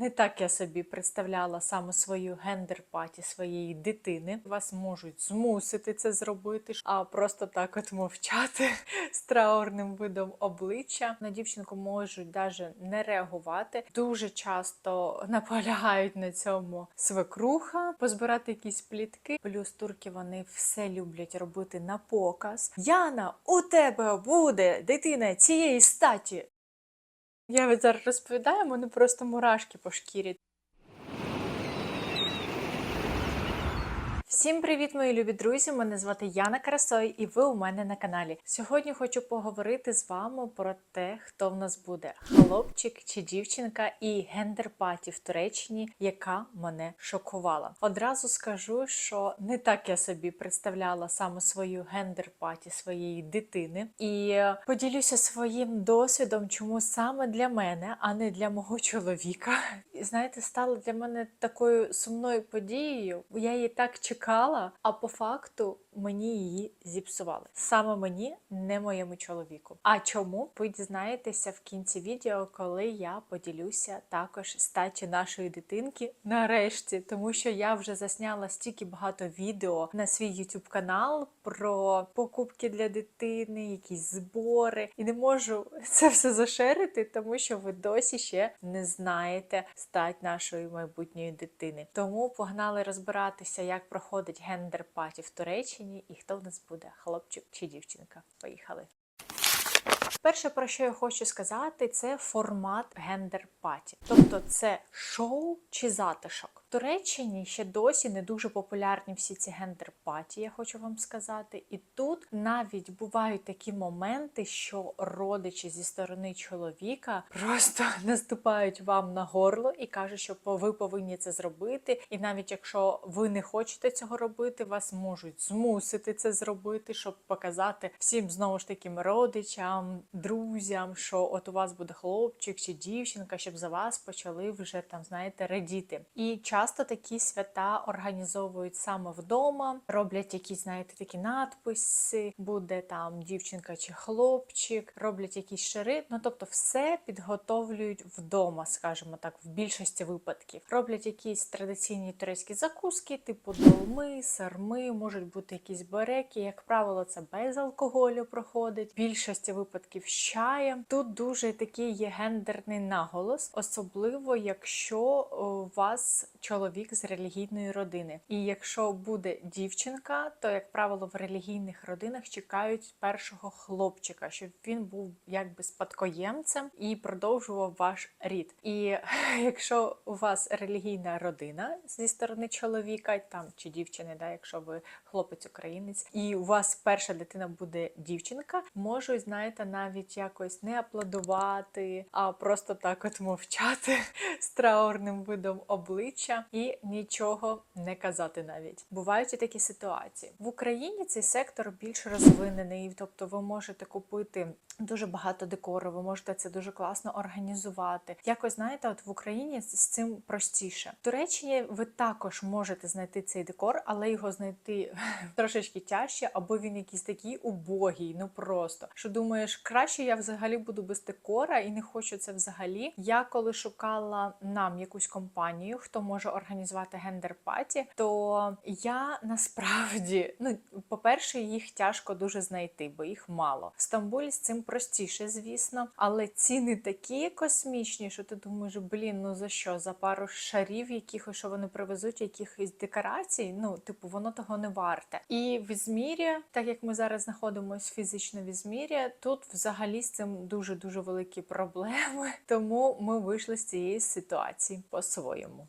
не так я собі представляла саме свою гендер-паті своєї дитини. Вас можуть змусити це зробити, а просто так от мовчати з траурним видом обличчя. На дівчинку можуть навіть не реагувати. Дуже часто наполягають на цьому свекруха, позбирати якісь плітки. Плюс турки вони все люблять робити на показ. Яна, у тебе буде дитина цієї статі. Я від зараз розповідаю, мене просто мурашки по шкірі. Всім привіт, мої любі друзі! Мене звати Яна Красой, і ви у мене на каналі. Сьогодні хочу поговорити з вами про те, хто в нас буде хлопчик чи дівчинка і гендер-паті в Туреччині, яка мене шокувала. Одразу скажу, що не так я собі представляла саме свою гендер-паті своєї дитини, і поділюся своїм досвідом, чому саме для мене, а не для мого чоловіка. І знаєте, стало для мене такою сумною подією. Я її так чекала, а по факту мені її зіпсували. Саме мені, не моєму чоловіку. А чому? Ви дізнаєтеся в кінці відео, коли я поділюся також статі нашої дитинки нарешті, тому що я вже засняла стільки багато відео на свій YouTube канал про покупки для дитини, якісь збори, і не можу це все зашерити, тому що ви досі ще не знаєте стать нашої майбутньої дитини. Тому погнали розбиратися, як проходить гендер-паті в Туреччині і хто в нас буде хлопчик чи дівчинка. Поїхали. Перше, про що я хочу сказати, це формат гендер-паті. Тобто це шоу чи затишок. Туреччині ще досі не дуже популярні всі ці гендер-паті, я хочу вам сказати. І тут навіть бувають такі моменти, що родичі зі сторони чоловіка просто наступають вам на горло і кажуть, що ви повинні це зробити. І навіть якщо ви не хочете цього робити, вас можуть змусити це зробити, щоб показати всім знову ж таким родичам, друзям, що от у вас буде хлопчик чи дівчинка, щоб за вас почали вже там, знаєте, радіти. І часто такі свята організовують саме вдома, роблять якісь, знаєте, такі надписи, буде там дівчинка чи хлопчик, роблять якісь шари. Ну тобто, все підготовлюють вдома, скажімо так, в більшості випадків. Роблять якісь традиційні турецькі закуски, типу долми, сарми, можуть бути якісь бареки. Як правило, це без алкоголю проходить. В більшості випадків з чаєм. Тут дуже такий є гендерний наголос, особливо якщо у вас чоловік з релігійної родини. І якщо буде дівчинка, то як правило в релігійних родинах чекають першого хлопчика, щоб він був якби спадкоємцем і продовжував ваш рід. І якщо у вас релігійна родина зі сторони чоловіка, там чи дівчини, да, якщо ви хлопець українець, і у вас перша дитина буде дівчинка, можуть, знаєте, навіть якось не аплодувати, а просто так от мовчати з траурним видом обличчя і нічого не казати навіть. Бувають і такі ситуації. В Україні цей сектор більш розвинений, тобто ви можете купити дуже багато декору, ви можете це дуже класно організувати. Якось знаєте, от в Україні з цим простіше. В Туреччині ви також можете знайти цей декор, але його знайти трошечки тяжче, або він якийсь такий убогий, ну просто що думаєш, краще я взагалі буду без декора і не хочу це взагалі. Я коли шукала нам якусь компанію, хто може організувати гендер-паті, то я насправді, ну, по-перше, їх тяжко дуже знайти, бо їх мало. В Стамбулі з цим простіше, звісно, але ціни такі космічні, що ти думаєш, блін, ну за що? За пару шарів, якихось що вони привезуть, якихось декорацій, ну, типу, воно того не варте. І в Ізмірі, так як ми зараз знаходимося фізично в Ізмірі, тут взагалі з цим дуже дуже великі проблеми. Тому ми вийшли з цієї ситуації по-своєму.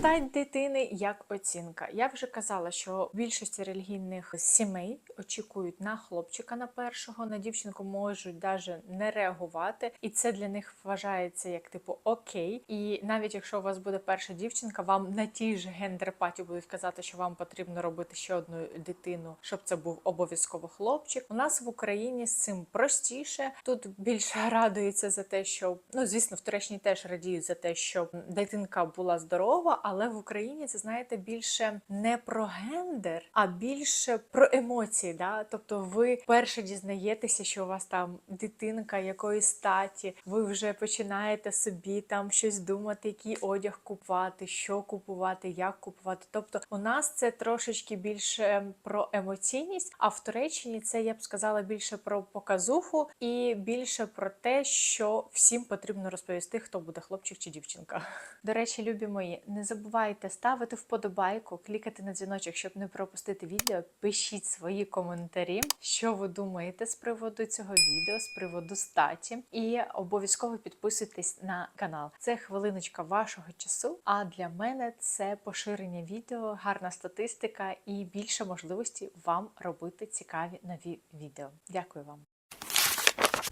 Стать дитини як оцінка. Я вже казала, що в більшості релігійних сімей очікують на хлопчика на першого, на дівчинку можуть навіть не реагувати, і це для них вважається як типу окей. І навіть якщо у вас буде перша дівчинка, вам на тій ж гендер-паті будуть казати, що вам потрібно робити ще одну дитину, щоб це був обов'язково хлопчик. У нас в Україні з цим простіше. Тут більше радується за те, що ну звісно, в Туреччині теж радіють за те, щоб дитинка була здорова. Але в Україні це знаєте більше не про гендер, а більше про емоції. Да? Тобто, ви перше дізнаєтеся, що у вас там дитинка якоїсь статі, ви вже починаєте собі там щось думати, який одяг купувати, що купувати, як купувати. Тобто, у нас це трошечки більше про емоційність, а в Туреччині це я б сказала більше про показуху і більше про те, що всім потрібно розповісти, хто буде хлопчик чи дівчинка. До речі, любі мої, не забувайте ставити вподобайку, клікати на дзвіночок, щоб не пропустити відео. Пишіть свої коментарі, що ви думаєте з приводу цього відео, з приводу статі, і обов'язково підписуйтесь на канал. Це хвилиночка вашого часу. А для мене це поширення відео, гарна статистика і більше можливості вам робити цікаві нові відео. Дякую вам.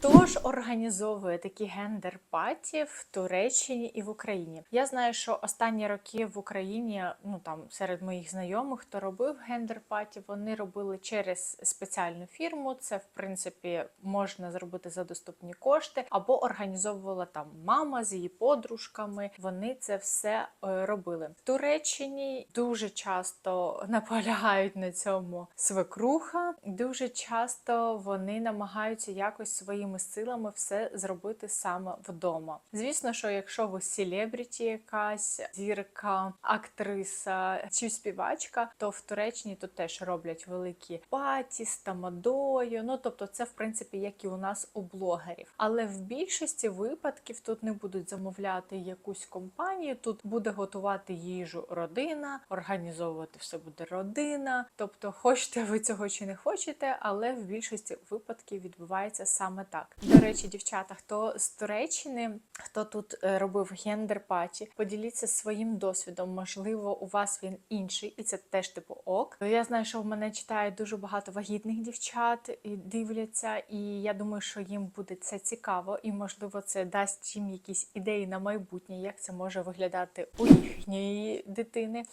Хто ж організовує такі гендер-паті в Туреччині і в Україні? Я знаю, що останні роки в Україні, ну там серед моїх знайомих, хто робив гендер-паті, вони робили через спеціальну фірму. Це в принципі можна зробити за доступні кошти, або організовувала там мама з її подружками. Вони це все е, робили в Туреччині. Дуже часто наполягають на цьому свекруха. Дуже часто вони намагаються якось своїми силами все зробити саме вдома. Звісно, що якщо ви селебріті, якась зірка, актриса чи співачка, то в Туреччині тут теж роблять великі паті з тамадою. Ну тобто, це в принципі як і у нас у блогерів. Але в більшості випадків тут не будуть замовляти якусь компанію. Тут буде готувати їжу родина, організовувати все буде родина. Тобто, хочете ви цього чи не хочете, але в більшості випадків відбувається саме так. До речі, дівчата, хто з Туреччини, хто тут е, робив гендер-паті, поділіться своїм досвідом. Можливо, у вас він інший, і це теж типу ок. Я знаю, що в мене читають дуже багато вагітних дівчат і дивляться, і я думаю, що їм буде це цікаво, і можливо, це дасть їм якісь ідеї на майбутнє, як це може виглядати у їхньої дитини.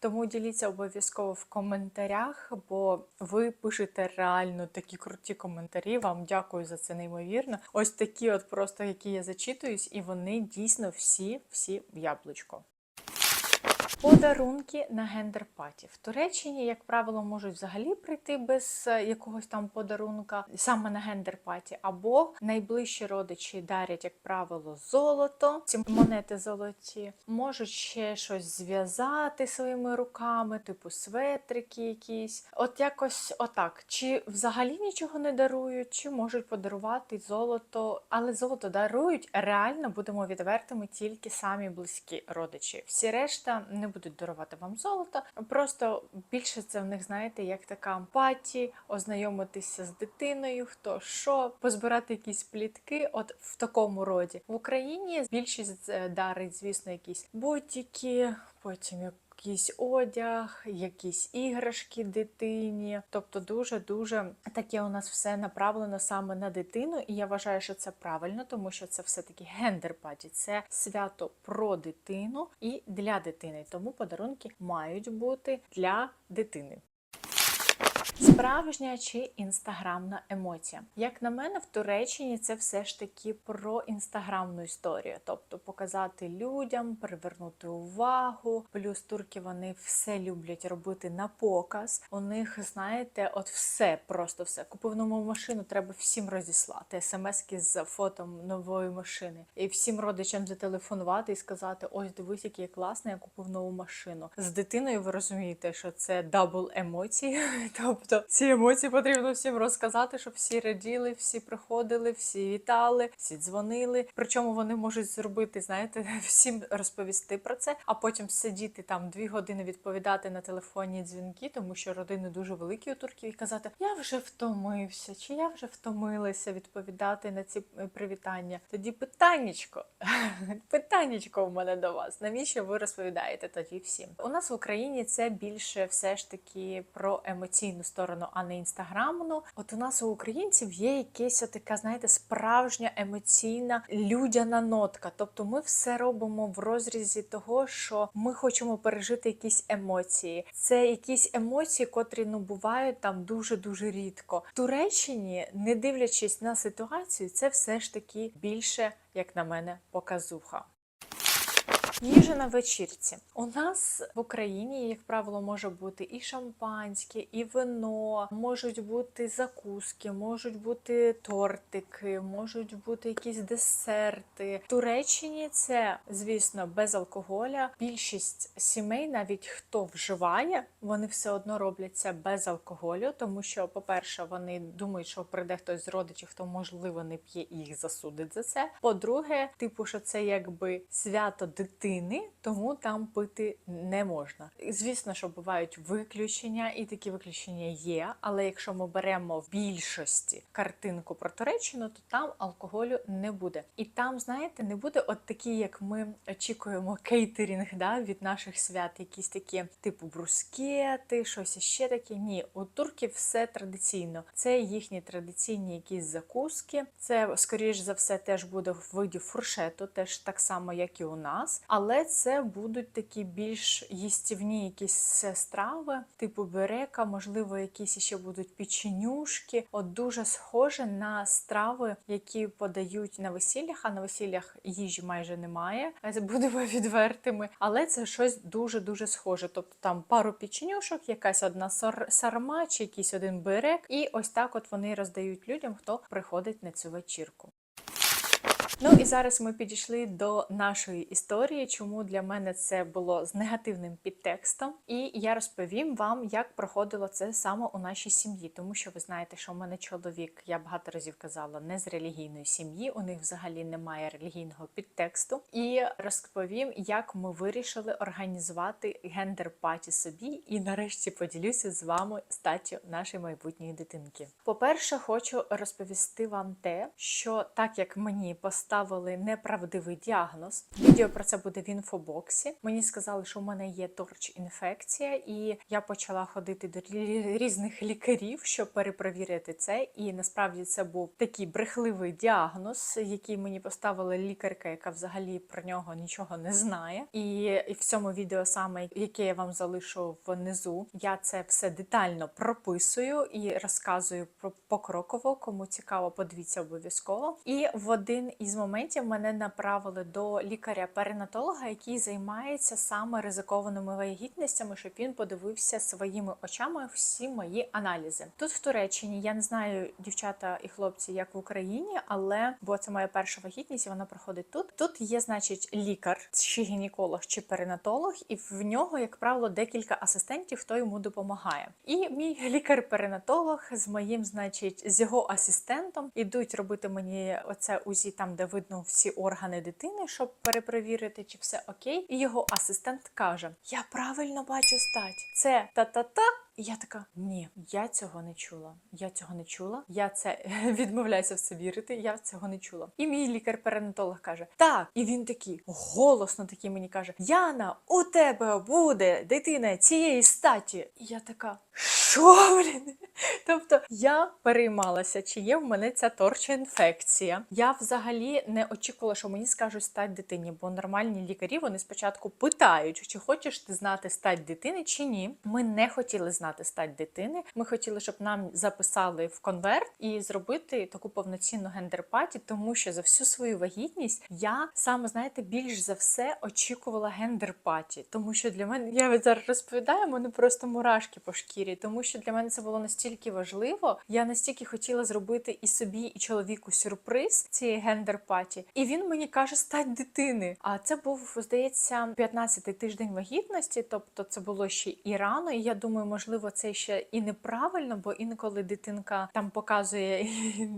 Тому діліться обов'язково в коментарях, бо ви пишете реально такі круті коментарі. Вам дякую за це неймовірно. Ось такі, от просто які я зачитуюсь, і вони дійсно всі, всі в яблучко. Подарунки на гендер-паті. В Туреччині, як правило, можуть взагалі прийти без е, якогось там подарунка саме на гендер-паті, або найближчі родичі дарять, як правило, золото, ці монети золоті, можуть ще щось зв'язати своїми руками, типу светрики якісь. От якось отак. Чи взагалі нічого не дарують, чи можуть подарувати золото, але золото дарують реально, будемо відвертими, тільки самі близькі родичі. Всі решта не будуть дарувати вам золото. Просто більше це в них, знаєте, як така ампатія, ознайомитися з дитиною, хто що, позбирати якісь плітки. От в такому роді в Україні більшість е, дарить, звісно, якісь бутики, потім як. Якийсь одяг, якісь іграшки дитині. Тобто дуже-дуже таке у нас все направлено саме на дитину, і я вважаю, що це правильно, тому що це все-таки гендер-паті, це свято про дитину і для дитини. Тому подарунки мають бути для дитини. Справжня чи інстаграмна емоція. Як на мене, в Туреччині це все ж таки про інстаграмну історію, тобто показати людям, привернути увагу. Плюс турки вони все люблять робити на показ. У них, знаєте, от все, просто все. Купив нову машину, треба всім розіслати. смски з фотом нової машини. І всім родичам зателефонувати і сказати: ось дивись, який я класний, я купив нову машину. З дитиною ви розумієте, що це дабл емоції. Тобто ці емоції потрібно всім розказати, щоб всі раділи, всі приходили, всі вітали, всі дзвонили. Причому вони можуть зробити, знаєте, всім розповісти про це, а потім сидіти там дві години відповідати на телефонні дзвінки, тому що родини дуже великі у турків, і казати: Я вже втомився, чи я вже втомилася відповідати на ці е, привітання. Тоді питаннячко, питаннячко у мене до вас. Навіщо ви розповідаєте тоді всім? У нас в Україні це більше все ж таки про емоційну сторону, а не інстаграмну. От у нас у українців є якась така, знаєте, справжня емоційна людяна нотка. Тобто ми все робимо в розрізі того, що ми хочемо пережити якісь емоції. Це якісь емоції, котрі ну бувають там дуже дуже рідко. В Туреччині, не дивлячись на ситуацію, це все ж таки більше, як на мене, показуха. Їжа на вечірці. У нас в Україні, як правило, може бути і шампанське, і вино, можуть бути закуски, можуть бути тортики, можуть бути якісь десерти. В Туреччині це, звісно, без алкоголя. Більшість сімей, навіть хто вживає, вони все одно роблять це без алкоголю, тому що, по-перше, вони думають, що прийде хтось з родичів, хто можливо не п'є і їх засудить за це. По-друге, типу, що це якби свято дитини, тому там пити не можна. Звісно, що бувають виключення, і такі виключення є. Але якщо ми беремо в більшості картинку про Туреччину, то там алкоголю не буде. І там, знаєте, не буде от такі, як ми очікуємо кейтерінг да, від наших свят, якісь такі, типу брускети, щось ще таке. Ні, у турків все традиційно. Це їхні традиційні якісь закуски. Це, скоріш за все, теж буде в виді фуршету, теж так само, як і у нас. Але це будуть такі більш їстівні якісь страви, типу берека, можливо, якісь ще будуть печенюшки. От дуже схоже на страви, які подають на весіллях. А на весіллях їжі майже немає. Будемо відвертими, але це щось дуже дуже схоже. Тобто там пару печенюшок, якась одна сар- сарма чи якийсь один берек, і ось так от вони роздають людям, хто приходить на цю вечірку. Ну і зараз ми підійшли до нашої історії, чому для мене це було з негативним підтекстом. І я розповім вам, як проходило це саме у нашій сім'ї, тому що ви знаєте, що у мене чоловік, я багато разів казала, не з релігійної сім'ї, у них взагалі немає релігійного підтексту. І розповім, як ми вирішили організувати гендер-паті собі, і нарешті поділюся з вами статтю нашої майбутньої дитинки. По-перше, хочу розповісти вам те, що так як мені поставили неправдивий діагноз, відео про це буде в інфобоксі. Мені сказали, що у мене є торч-інфекція, і я почала ходити до різних лікарів, щоб перепровірити це. І насправді це був такий брехливий діагноз, який мені поставила лікарка, яка взагалі про нього нічого не знає. І, в цьому відео, саме яке я вам залишу внизу, я це все детально прописую і розказую про покроково. Кому цікаво, подивіться обов'язково. І в один із моментів мене направили до лікаря-перинатолога, який займається саме ризикованими вагітностями, щоб він подивився своїми очами всі мої аналізи. Тут в Туреччині я не знаю, дівчата і хлопці, як в Україні, але бо це моя перша вагітність, і вона проходить тут. Тут є, значить, лікар, чи гінеколог, чи перинатолог, і в нього, як правило, декілька асистентів, хто йому допомагає. І мій лікар-перинатолог з моїм, значить, з його асистентом ідуть робити мені оце УЗІ, там де видно всі органи дитини, щоб перепровірити, чи все окей. І його асистент каже: Я правильно бачу стать. Це та-та-та. І я така: ні, я цього не чула. Я цього не чула. Я це відмовляюся в це вірити. Я цього не чула. І мій лікар-перинатолог каже: Так, і він такий голосно такий мені каже: Яна, у тебе буде дитина цієї статі. І я така. Що, блін? Тобто я переймалася, чи є в мене ця торча інфекція. Я взагалі не очікувала, що мені скажуть стать дитині, бо нормальні лікарі вони спочатку питають, чи хочеш ти знати стать дитини, чи ні. Ми не хотіли знати стать дитини. Ми хотіли, щоб нам записали в конверт і зробити таку повноцінну гендерпаті, тому що за всю свою вагітність я саме знаєте більш за все очікувала гендерпаті, тому що для мене я от зараз розповідаю, мене просто мурашки по шкірі, тому що для мене це було настільки важливо. Я настільки хотіла зробити і собі, і чоловіку сюрприз цієї гендер-паті. І він мені каже, стать дитини. А це був, здається, 15-й тиждень вагітності, тобто це було ще і рано. І я думаю, можливо, це ще і неправильно, бо інколи дитинка там показує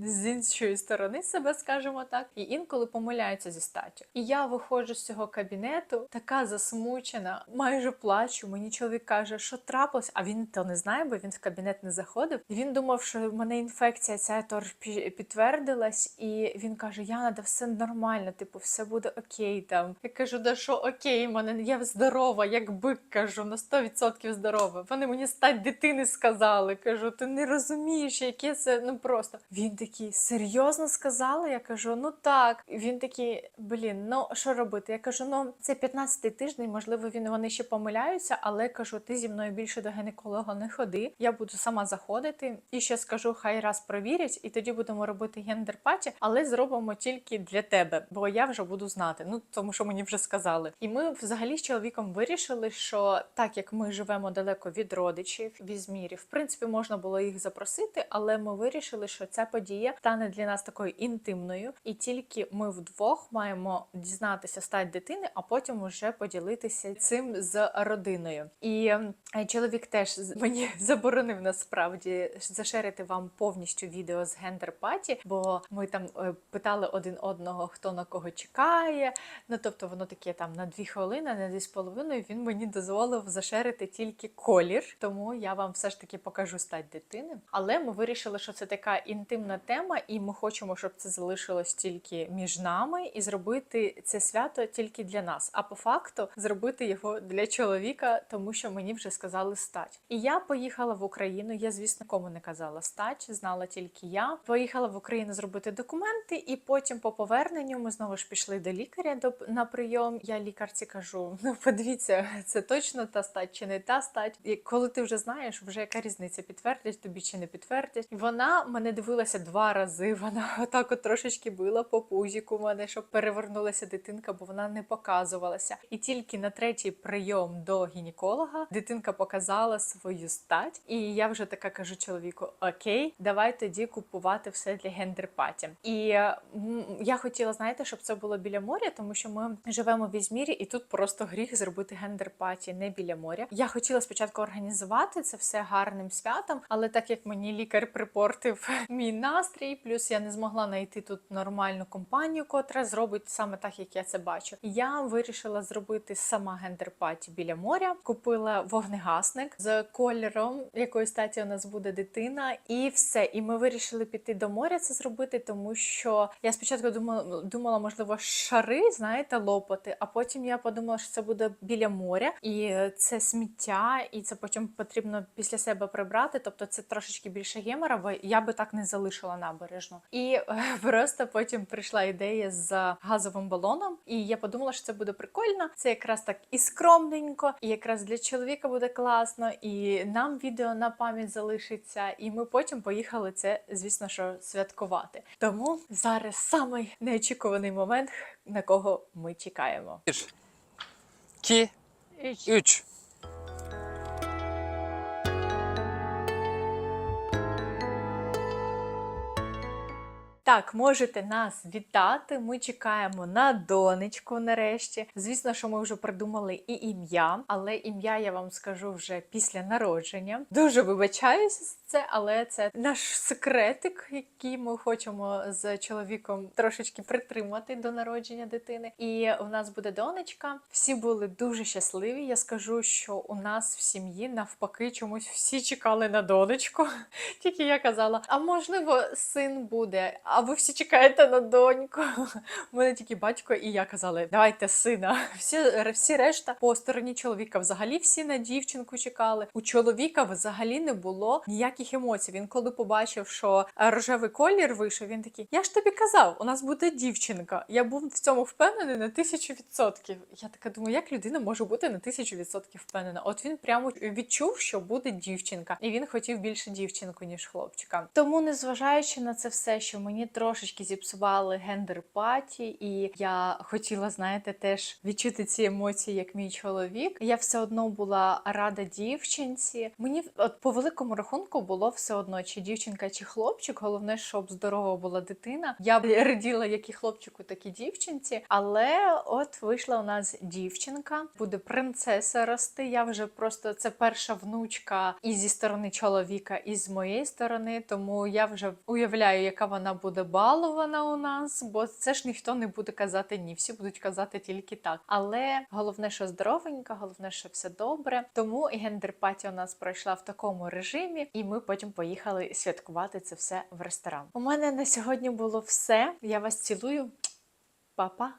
з іншої сторони себе, скажімо так, і інколи помиляється зі статтю. І я виходжу з цього кабінету, така засмучена, майже плачу. Мені чоловік каже, що трапилось, а він то не знає, бо він в кабінет не заходив. І він думав, що в мене інфекція ця тож підтвердилась, і він каже: Яна, да все нормально, типу, все буде окей. Там я кажу, да що окей, мене я здорова, як бик кажу, на 100% здорова. Вони мені стать дитини сказали. Кажу, ти не розумієш, яке це ну просто. Він такий серйозно сказали. Я кажу, ну так. Він такий, блін, ну що робити? Я кажу, ну це 15-й тиждень, можливо, він вони ще помиляються, але кажу, ти зі мною більше до гінеколога не ходи. Я буду сама заходити і ще скажу, хай раз провірять, і тоді будемо робити гендер-паті, але зробимо тільки для тебе, бо я вже буду знати. Ну тому що мені вже сказали. І ми взагалі з чоловіком вирішили, що так як ми живемо далеко від родичів в Ізмірі, в принципі, можна було їх запросити, але ми вирішили, що ця подія стане для нас такою інтимною, і тільки ми вдвох маємо дізнатися стать дитини, а потім уже поділитися цим з родиною. І е, чоловік теж мені заборонив насправді зашерити вам повністю відео з гендер-паті, бо ми там е, питали один одного, хто на кого чекає. Ну тобто воно таке там на дві хвилини, на дві з половиною. Він мені дозволив зашерити тільки колір, тому я вам все ж таки покажу стать дитини. Але ми вирішили, що це така інтимна тема, і ми хочемо, щоб це залишилось тільки між нами, і зробити це свято тільки для нас. А по факту зробити його для чоловіка, тому що мені вже сказали стать. І я поїхала в Україну. Я, звісно, кому не казала стать, знала тільки я. Поїхала в Україну зробити документи, і потім по поверненню ми знову ж пішли до лікаря до на прийом. Я лікарці кажу: ну подивіться, це точно та стать чи не та стать. І коли ти вже знаєш, вже яка різниця, підтвердять тобі чи не підтвердять. Вона мене дивилася два рази. Вона отак от трошечки била по пузіку мене, щоб перевернулася дитинка, бо вона не показувалася. І тільки на третій прийом до гінеколога дитинка показала свою стать. І я вже така кажу чоловіку: Окей, давай тоді купувати все для гендер-паті. І я хотіла, знаєте, щоб це було біля моря, тому що ми живемо в Ізмірі, і тут просто гріх зробити гендер-паті не біля моря. Я хотіла спочатку організувати це все гарним святом, але так як мені лікар припортив мій настрій, плюс я не змогла знайти тут нормальну компанію, котра зробить саме так, як я це бачу. Я вирішила зробити сама гендер-паті біля моря. Купила вогнегасник з кольором, якої статі у нас буде дитина, і все. І ми вирішили піти до моря це зробити, тому що я спочатку думала, думала, можливо, шари, знаєте, лопати, а потім я подумала, що це буде біля моря, і це сміття, і це потім потрібно після себе прибрати. Тобто це трошечки більше гемора, бо я би так не залишила набережну. І е, просто потім прийшла ідея з газовим балоном, і я подумала, що це буде прикольно. Це якраз так і скромненько, і якраз для чоловіка буде класно, і нам відео на пам'ять залишиться. І ми потім поїхали це, звісно, що святкувати. Тому зараз самий неочікуваний момент, на кого ми чекаємо. 1, 2, 3. Так, можете нас вітати. Ми чекаємо на донечку нарешті. Звісно, що ми вже придумали і ім'я, але ім'я я вам скажу вже після народження. Дуже вибачаюся це, але це наш секретик, який ми хочемо з чоловіком трошечки притримати до народження дитини. І у нас буде донечка. Всі були дуже щасливі. Я скажу, що у нас в сім'ї навпаки чомусь всі чекали на донечку. Тільки я казала, а можливо, син буде, а ви всі чекаєте на доньку. У мене тільки батько і я казали, давайте сина. Всі, всі решта по стороні чоловіка взагалі всі на дівчинку чекали. У чоловіка взагалі не було ніяких емоцій. Він коли побачив, що е, рожевий колір вийшов, він такий: Я ж тобі казав, у нас буде дівчинка. Я був в цьому впевнений на тисячу відсотків. Я така думаю, як людина може бути на тисячу відсотків впевнена? От він прямо відчув, що буде дівчинка, і він хотів більше дівчинку, ніж хлопчика. Тому, незважаючи на це все, що мені трошечки зіпсували гендер паті, і я хотіла, знаєте, теж відчути ці емоції, як мій чоловік. Я все одно була рада дівчинці. Мені от по великому рахунку було все одно, чи дівчинка, чи хлопчик. Головне, щоб здорова була дитина. Я б раділа як і хлопчику, так і дівчинці. Але от вийшла у нас дівчинка, буде принцеса рости. Я вже просто це перша внучка і зі сторони чоловіка, і з моєї сторони. Тому я вже уявляю, яка вона буде балована у нас, бо це ж ніхто не буде казати ні. Всі будуть казати тільки так. Але головне, що здоровенька, головне, що все добре. Тому і гендер-паті у нас пройшла в такому режимі, і потім поїхали святкувати це все в ресторан. У мене на сьогодні було все. Я вас цілую, Па-па!